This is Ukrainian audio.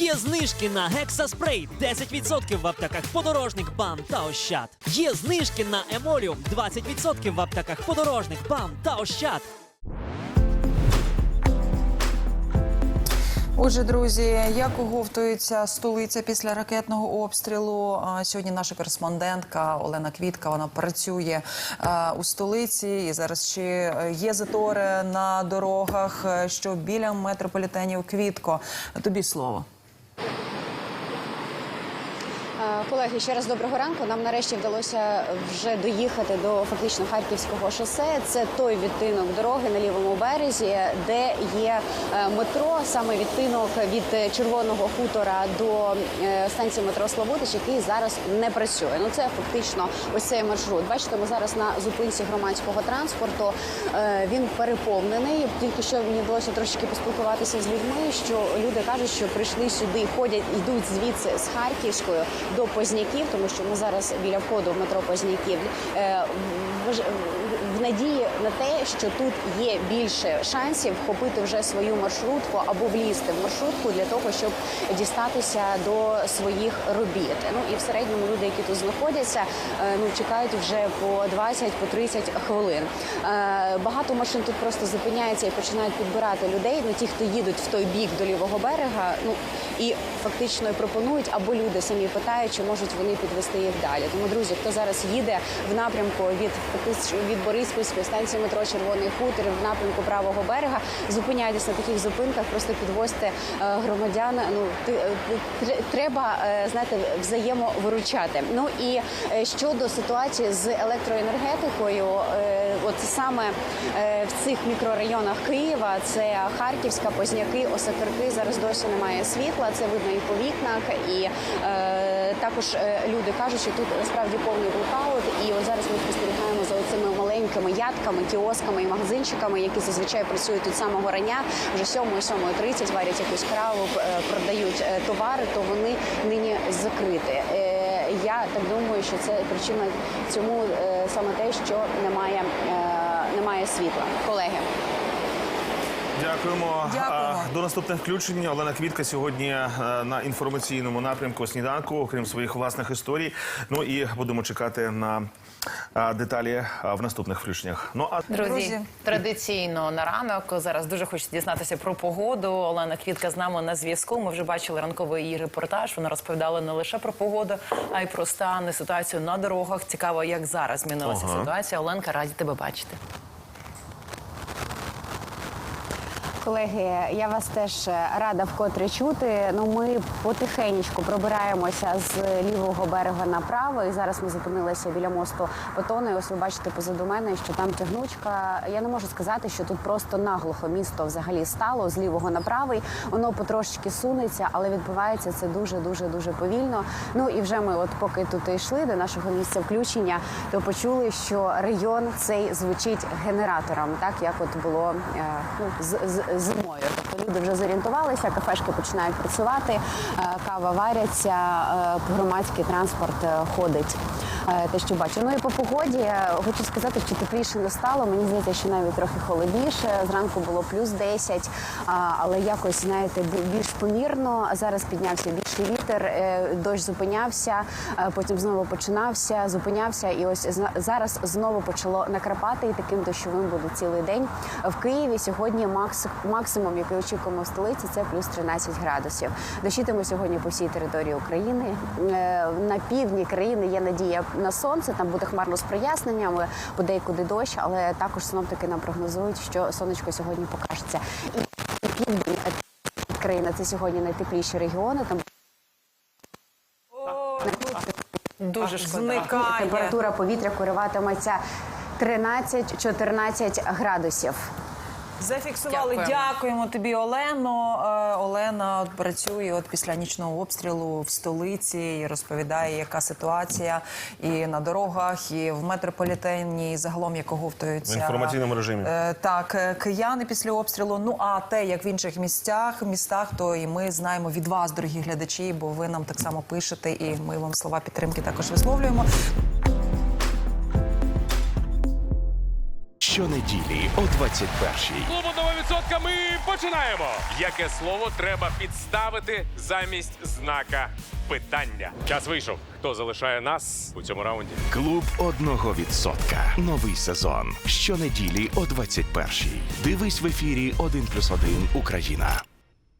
Є знижки на гексаспрей 10% в аптеках подорожник, бам та ощад. Є знижки на емоліум 20% в аптеках подорожник, бам та ощад. Отже, друзі, як оговтується столиця після ракетного обстрілу? Сьогодні наша кореспондентка Олена Квітка вона працює у столиці. І зараз ще є затори на дорогах, що біля метрополітенів Квітко. Тобі слово. Е, Колеги, ще раз доброго ранку. Нам нарешті вдалося вже доїхати до фактично харківського шосе. Це той відтинок дороги на лівому березі, де є е, метро, саме відтинок від Червоного хутора до е, станції метро Славутич, який зараз не працює. Ну це фактично ось цей маршрут. Бачите, ми зараз на зупинці громадського транспорту. Він переповнений. Тільки що мені вдалося трошки поспілкуватися з людьми, що люди кажуть, що прийшли сюди, ходять, йдуть звідси з Харківською до Позняків, тому що ми зараз біля входу в метро Позняків. Надії на те, що тут є більше шансів вхопити вже свою маршрутку або влізти в маршрутку для того, щоб дістатися до своїх робіт. Ну і в середньому люди, які тут знаходяться, е, ну чекають вже по 20 по 30 хвилин. Е, Багато машин тут просто зупиняється і починають підбирати людей. Ну ті, хто їдуть в той бік до лівого берега, ну і фактично пропонують, або люди самі питають, чи можуть вони підвести їх далі. Тому, друзі, хто зараз їде в напрямку від від Бориспільської станції метро Червоний хутір в напрямку правого берега, зупиняйтесь на таких зупинках, просто підвозьте е, громадян. Ну е, треба е, знаєте, взаємовиручати. Ну і щодо ситуації з електроенергетикою, от саме в цих мікрорайонах Києва, це Харківська, Позняки, Осокорки. Зараз досі немає світла. Це видно і по вікнах, і також люди кажуть, що тут насправді повний блокаут. І от зараз ми спостерігаємо маленькими ядками, кіосками і магазинчиками, які зазвичай працюють тут самого рання, вже 7-7.30 варять якусь краву, е, продають е, товари, то вони нині закриті. Е, Я так думаю, що це причина цьому саме те, що немає, немає світла. Колеги. Дякуємо. Дякуємо. До наступних включень. Олена Квітка сьогодні на інформаційному напрямку сніданку, окрім своїх власних історій. Ну і будемо чекати на а, деталі в наступних включеннях. Ну а Друзі, Друзі. традиційно на ранок зараз дуже хочеться дізнатися про погоду. Олена Квітка з нами на зв'язку. Ми вже бачили ранковий її репортаж. Вона розповідала не лише про погоду, а й про стан і ситуацію на дорогах. Цікаво, як зараз змінилася Ага. ситуація. Оленка, раді тебе бачити. Колеги, я вас теж рада вкотре чути. Ну ми потихеньку пробираємося з лівого берега направо. І зараз ми зупинилися біля мосту Потони. Ось ви бачите позаду мене, що там тягнучка. Я не можу сказати, що тут просто наглухо місто взагалі стало з лівого на правий. Воно потрошечки сунеться, але відбувається це дуже дуже дуже повільно. Ну і вже ми, от поки тут і йшли до нашого місця включення, то почули, що район цей звучить генератором, так як от було е, ну, з, зимою. Тобто люди вже зорієнтувалися, кафешки починають працювати, е, кава варяться, е, громадський транспорт е, ходить. Е, Те, що бачу. Ну і по погоді е, хочу сказати, що тепліше не стало. Мені здається, що навіть трохи холодніше. Зранку було плюс 10, але якось знаєте більш помірно. Зараз піднявся більший вітер, е, дощ зупинявся, е, потім знову починався, зупинявся, і ось зараз знову почало накрапати, і таким дощовим буде цілий день. В Києві сьогодні макс, максимум, який очікуємо в столиці, це плюс 13 градусів. Дощитиме сьогодні по всій території України. Е, На півдні країни є надія на сонце. Там буде хмарно з проясненнями, подейкуди дощ, але також синоптики нам прогнозують, що сонечко сьогодні покажеться. І південь країни це сьогодні найтепліші регіони. Там Дуже шкода. зникає. температура повітря кориватиметься 13-14 градусів. Зафіксували. Дякуємо. Дякуємо тобі, Олено. Е, Олена от працює от після нічного обстрілу в столиці і розповідає, яка ситуація і на дорогах, і в метрополітені, і загалом як оговтуються В інформаційному режимі. Е, Так, е, кияни після обстрілу. Ну а те, як в інших місцях, містах, то і ми знаємо від вас, дорогі глядачі, бо ви нам так само пишете, і ми вам слова підтримки також висловлюємо. Щонеділі о 21-й. Клуб одного відсотка ми починаємо. Яке слово треба підставити замість знака питання? Час вийшов. Хто залишає нас у цьому раунді? Клуб одного відсотка. Новий сезон. Щонеділі о 21-й. Дивись в ефірі 1+,1 Україна.